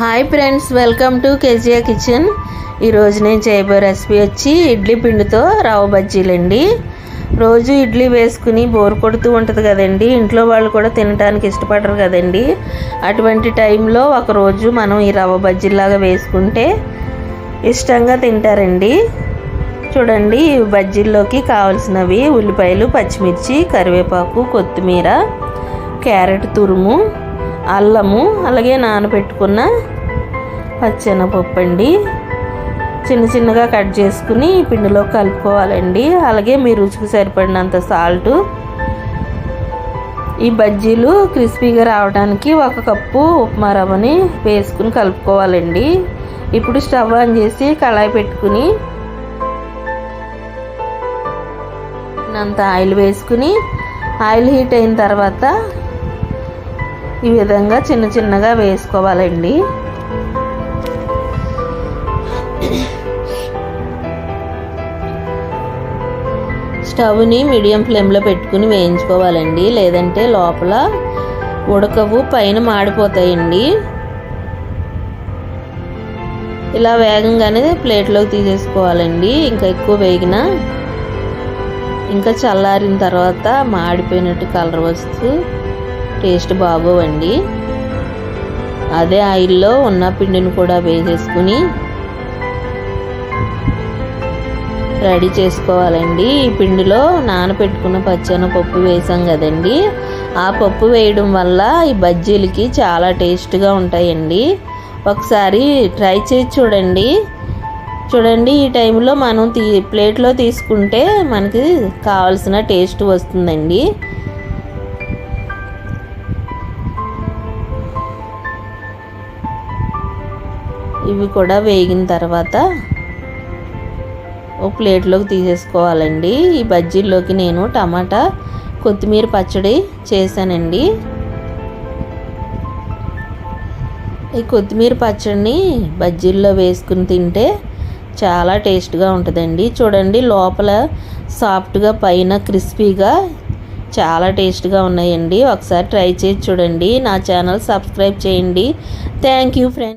Hi friends welcome to KGR kitchen. ఈరోజు నేను చేయబోయే రెసిపీ వచ్చి ఇడ్లీ పిండితో రవ్వ బజ్జీలండి. రోజు ఇడ్లీ వేసుకుని బోర్ కొడుతూ ఉంటుంది కదండి. ఇంట్లో వాళ్ళు కూడా తినడానికి ఇష్టపడరు కదండి. అటువంటి టైంలో ఒకరోజు మనం ఈ రవ్వ బజ్జీలాగా వేసుకుంటే ఇష్టంగా తింటారండి. చూడండి బజ్జీల్లోకి కావాల్సినవి ఉల్లిపాయలు పచ్చిమిర్చి కరివేపాకు కొత్తిమీర క్యారెట్ తురుము అల్లము అలాగే నానబెట్టుకున్న పచ్చెనపప్పు అండి చిన్న చిన్నగా కట్ చేసుకుని పిండిలో కలుపుకోవాలండి. అలాగే మీ రుచికి సరిపడినంత సాల్ట్ ఈ బజ్జీలు క్రిస్పీగా రావడానికి ఒక కప్పు ఉప్మా రవ్వని వేసుకుని కలుపుకోవాలండి. ఇప్పుడు స్టవ్ ఆన్ చేసి కళాయి పెట్టుకుని అంత ఆయిల్ వేసుకుని ఆయిల్ హీట్ అయిన తర్వాత ఈ విధంగా చిన్న చిన్నగా వేసుకోవాలండి. స్టవ్ని మీడియం ఫ్లేమ్లో పెట్టుకుని వేయించుకోవాలండి. లేదంటే లోపల ఉడకవు పైన మాడిపోతాయండి. ఇలా వేగంగానే ప్లేట్లోకి తీసేసుకోవాలండి. ఇంకా ఎక్కువ వేగిన ఇంకా చల్లారిన తర్వాత మాడిపోయినట్టు కలర్ వస్తూ టేస్ట్ బాగోవండి. అదే ఆయిల్లో ఉన్న పిండిని కూడా వేసేసుకుని రెడీ చేసుకోవాలండి. ఈ పిండిలో నానపెట్టుకున్న పచ్చని పప్పు వేసాం కదండి. ఆ పప్పు వేయడం వల్ల ఈ బజ్జీలకి చాలా టేస్ట్గా ఉంటాయండి. ఒకసారి ట్రై చేసి చూడండి. చూడండి ఈ టైంలో మనం తీ ప్లేట్లో తీసుకుంటే మనకి కావాల్సిన టేస్ట్ వస్తుందండి. ఇవి కూడా వేగిన తర్వాత ఒక ప్లేట్లోకి తీసేసుకోవాలండి. ఈ బజ్జీల్లోకి నేను టమాటా కొత్తిమీర పచ్చడి చేశానండి. ఈ కొత్తిమీర పచ్చడిని బజ్జీల్లో వేసుకుని తింటే చాలా టేస్ట్గా ఉంటుందండి. చూడండి లోపల సాఫ్ట్గా పైన క్రిస్పీగా చాలా టేస్ట్గా ఉన్నాయండి. ఒకసారి ట్రై చేసి చూడండి. నా ఛానల్ సబ్స్క్రైబ్ చేయండి. Thank you friend